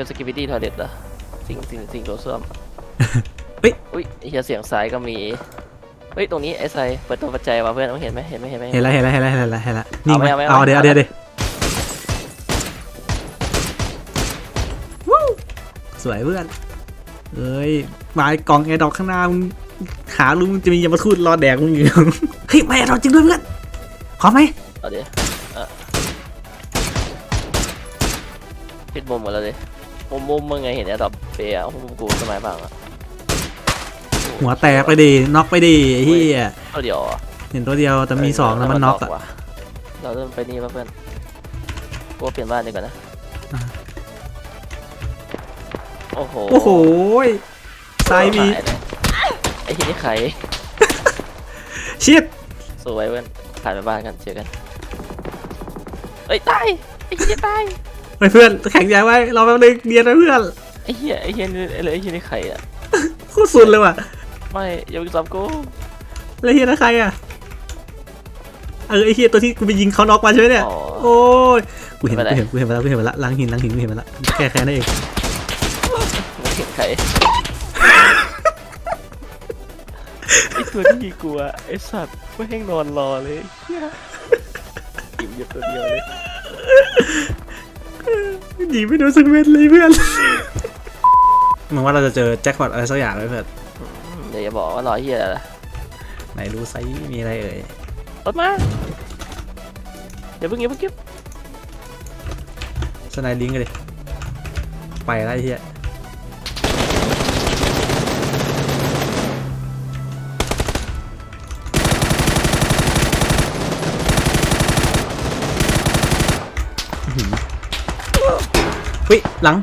เป็นสกิบิตี้ทอเด็ดเหรอสิ่งสิ่งสิ่งโถส้วมเฮ้ย อุ้ยไอ้เหี้ยเสียงสายก็มี เฮ้ย ตรงนี้ไอ้ไซเปิดตัวปัจจัยว่ะเพื่อนเห็นไหมเห็นไหมเห็นไหม เห็นแล้วเห็นแล้วเห็นแล้วเห็นแล้วเห็นแล้วนิ่งไหมเอาไหมเอาเอาไหม เดี๋ยวเดี๋ยวเดี๋ยววู้สวยเพื่อนเอ้ยมากล่องแอร์ดอกข้างหน้ามึงหาลุงจะมียามาทูดรอแดกมึงอยู่ เฮ้ยมาแอร์ดอกจริงด้วยเพื่อนพร้อมไหมเอาเดี๋ยวเออปิดมุมหมดแล้วดิ มุมมุมมึงไงเห็นไอ้ดอกเปียมุมกูสมัยบ้างอะหัวแตกไปดิน็อกไปดิไอ้เฮียเอาเดี๋ยวอะเห็นตัวเดียวแต่มีสองแล้วมันน็อกอะว่ะเราเริ่มไปนี่ป่ะเพื่อนกูว่าเปลี่ยนบ้านดีกว่านะอะโอ้โหโอ้โหซ้ายมีขเลยไอ้ที่นี่ใครชิดสวยเพื่อนผ่านไปบ้านกันเจอกันเอ้ยตายไอ้เหี้ยตาย ไปเพื่อนแข็งใจไว้รอแป๊บนึงเดียนนะเพื่อนไอ้เหี้ยไอ้เหี้ยนี่ไอ้เลยไอ้เหี้ยนี่ใครอะโคตรสุดเลยว่ะไม่อย่าไปซ้ำกูแล้วเฮียนะใครอะเออไอเฮียตัวที่กูไปยิงเขาน็อกมาใช่ไหมเนี่ยอ๋อโอ้ยกูเห็นไม่กูเป็นไรเห็นกูเห็นมาแล้วกูเห็นมาแล้วล้างหินล้างหินกูเห็นมาแล้วแก้แค้นได้เองไม่เห็นใครไอ้ตัวที่ยิงกูอะไอ้สัตว์ไม่ให้นอนรอเลยเหี้ยอิ่มอยู่ตัวเดียวเลย ยิงไม่โดนสักเม็ดเลยเพื่อนมึงว่าเราจะเจอแจ็คพอตอะไรสักอย่างไหมเพื่อนเดี๋ยวอย่าบอกว่ารอเหี้ยอะไรล่ะไหนรู้ไซส์มีอะไรเอ่ยรถมาอย่าเพิ่งอย่าเพิ่งเก็บสไนลิงก์กันดิไปแล้วไอ้เฮีย วิหลัง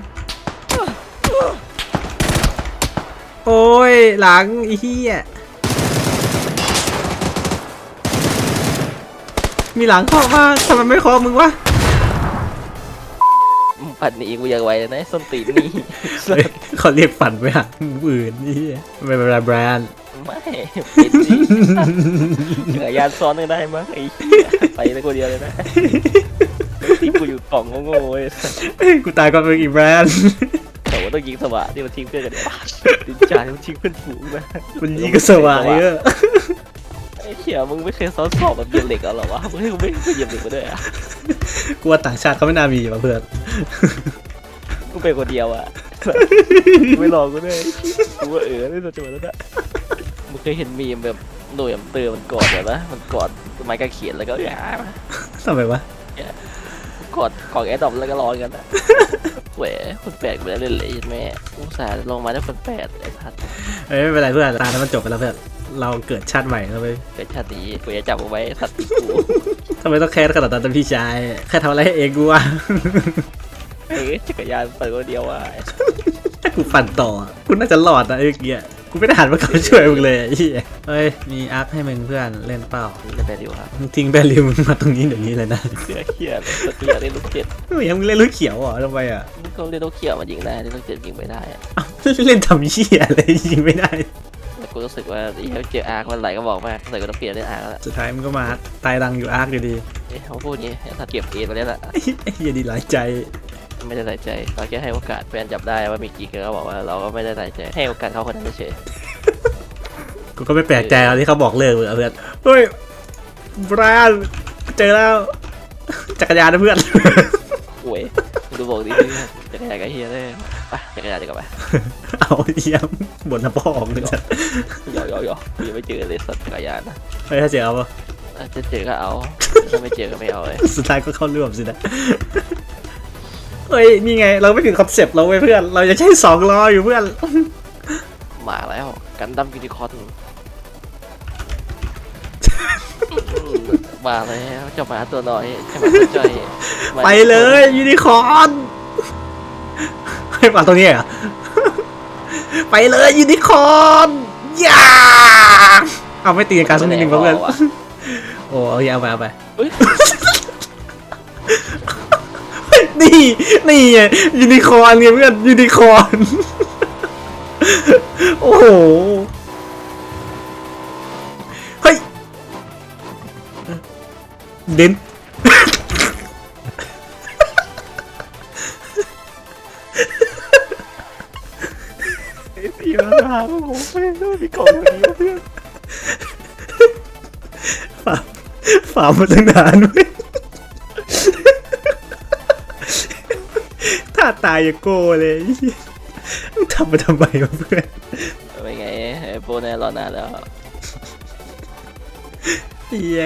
โอ้ย หลังไอ้เหี้ยมีหลังเข้ามาทำไมไม่เคอมึงวะปัดหนีกูอยากไวเลยนะส้นตีนนี่เฮ้ยเขาเรียกฝันไปหาผู้อื่นนี่เหี้ยไม่เป็นไรแบรนด์ไม่เป็นจริงจักรยานซ้อนกันได้มั้งไอ้เหี้ยไปแล้วคนเดียวเลยนะ ที่กูอยู่กล่องโง่ๆเว้ยกูตายก่อนเป็นอีกแบรนด์แต่ว่าต้องยิงสว่านที่มันทิ้งเพื่อนกันเนี่ยดินจาที่มันทิ้งเพื่อนฝูงนะมันยิงก็สว่างเยอะไอ้เหี้ยมึงไม่เคยซ้อนสอบแบบเหยียบเหล็กเอาเหรอวะมึงให้กูไม่เคยเหยียบเหล็กมาด้วยอะกูว่าต่างชาติเขาไม่น่ามีว่ะเพื่อนกูเป็นคนเดียวอะกูไม่รอกูด้วยกูว่าเออได้ตัวจังหวะนั้นอะมึงเคยเห็นมีมแบบหน่วยอำเตอมันกอดแบบนะมันกอดไม้กางเขนแล้วก็อย่ามาทำไมวะ กดของแอดดอปแล้วก็รอกันนะแหวคนแปลกไปแล้วเล่นเลยแม่อุตส่าห์ลงมาได้คนแปดไอ้พัดเอ้ยไม่เป็นไรเพื่อนตาแล้วมันจบไปแล้วเพื่อนเราเกิดชาติใหม่แล้วไปเกิดชาตินี้กูจะจับเอาไว้สัตว์กูทำไมต้องแค้นขนาดนั้นเป็นพี่ชายแค่ทำอะไรให้เองกูวะเอ้ยจักรยานไปคนเดียวอะถ้ากูปั่นต่ออะกูน่าจะรอดนะไอ้เกี้ยกู ไม่ได้หันมาเข้าช่วยมึงเลยไอ้เหี้ยเฮ้ย มีอาร์คให้มึงเพื่อนเล่นเปล่าเล่นไปดีกว่ามึงทิ้งแบริวมึงมาตรงนี้เดี๋ยวนี้เลยนะเสือเขียเลยตัวเขียเล่นลูกเจ็ดไม่ยังมึงเล่นลูกเขียวเหรอทำไมอะมึงก็เล่นลูกเขียวมายิงได้เล่นลูกเจ็ดยิงไม่ได้อะเอ้าเล่นทำเหี้ยอะไรยิงไม่ได้ แต่กูรู้สึกว่าไอ้เหี้ยเจออาร์คมันไหลก็บอกมากใส่กูต้องเปลี่ยนเล่นอาร์คแล้วล่ะสุดท้ายมันก็มาตายรังอยู่อาร์คอยู่ดีเอ้ยเขาพูดอย่างงี้ถ้าเก็บเกมไปแล้วล่ะไอ้ไอ้เหี้ยดีหลายใจ ไม่ได้ใส่ใจเราแค่ให้โอกาสแฟนจับได้ว่ามีกี่เกินก็บอกว่าเราก็ไม่ได้ใส่ใจให้โอกาสเขาคนนั้นเฉยกูก็ไม่แปลกใจเอาที่เขาบอกเลิกเลยเพื่อนเฮ้ยบรานเจอแล้วจักรยานนะเพื่อนโอ้ยมึงดูบอกดิจักรยานกับเฮียได้ไปจักรยานดีกว่าไปเอาเยี่ยมบนน้ำพ่อออกเลยจ้ะหยอกหยอกหยอกยังไม่เจอเลยสัตว์จักรยานนะเฮ้ยถ้าเจอเอาปะอะจะเจอก็เอาถ้าไม่เจอก็ไม่เอาเลยสุดท้ายก็เข้าร่วมสินะ เฮ้ยนี่ไง เราไม่ถึงคอนเซปต์เราเว้ยเพื่อน เราจะใช้สองล้ออยู่เพื่อน มาแล้ว กันดั้มยูนิคอร์นมาแล้วเจ้าหมาตัวน้อยเจ้าหมาตัวจ้อยมาไปเลยยูนิคอร์นให้มาตรงนี้เหรอ ไปเลยยูนิคอร์นย่าเอาไม่ตีกันการสักนิดหนึ่งป่ะเพื่อนโอ้เอาเอาไปเอาไปเฮ้ย นี่นี่ไงยูนิคอร์นไงเพื่อนยูนิคอร์นโอ้โหเฮ้ยเด่นไอ้พี่มันหาผมไม่ได้มีกล่องแบบนี้เพื่อนฝาฝากมาตั้งนานเว้ยาตายอย่าโก้เลยไอ้เหี้ยมึงทำมาทำไมวะเพื่อนเป็นไงไอ้โปรแน่รอนานแล้วเหี้ย